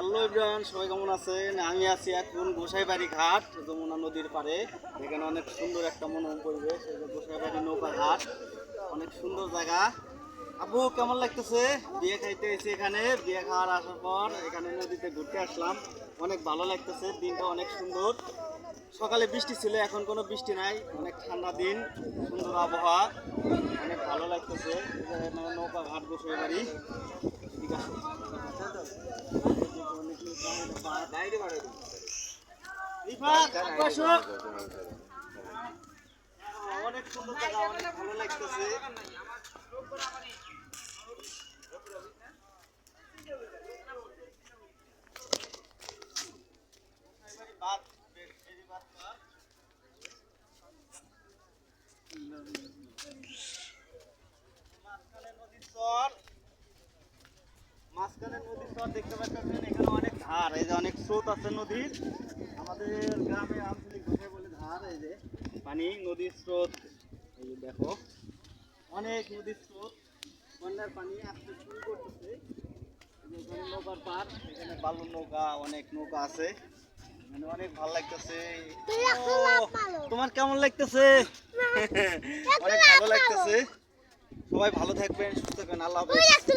Hello Ibrahim সবাই কেমন আছেন? আমি আছি এখন গোসাইবাড়ি ঘাট যমুনা নদীর পাড়ে। এখানে অনেক সুন্দর একটা মনোরম পরিবেশ গোসাইবাড়ি নৌকা ঘাট অনেক সুন্দর জায়গা। আবু কেমন লাগতেছে? বিয়ে খাইতে এসে এখানে। বিয়ে খাওয়ার আসার পর এখানে নদীতে ঘুরতে আসলাম। অনেক ভালো লাগতেছে, দিনটা অনেক সুন্দর। সকালে বৃষ্টি ছিল, এখন কোনো বৃষ্টি নাই। অনেক ঠান্ডা দিন, সুন্দর আবহাওয়া। অনেক ভালো লাগতেছে। নৌকা ঘাট গোসাইবাড়ি। এদিকে আসো। অনেক সুন্দর অনেক ভালো লাগতেছে মাঝখানে নদীর চর দেখতে পাচ্ছেন এখানে ধার এই যে অনেক স্রোত আছে নদীর। আমাদের গ্রামে আঞ্চলিক ভাষায় বলে ধার এই যে পানি নদীর স্রোত এই যে দেখো অনেক নদীর স্রোত। বন্যার পানি আসতে শুরু করতেছে। এখানে নৌকার পার এখানে বালু নৌকা অনেক নৌকা আছে। মানে অনেক ভালো লাগতেছে। তোমার কেমন লাগতেছে? অনেক ভালো লাগতেছে। সবাই ভালো থাকবেন সুস্থ থাকবেন। আল্লাহ হাফেজ।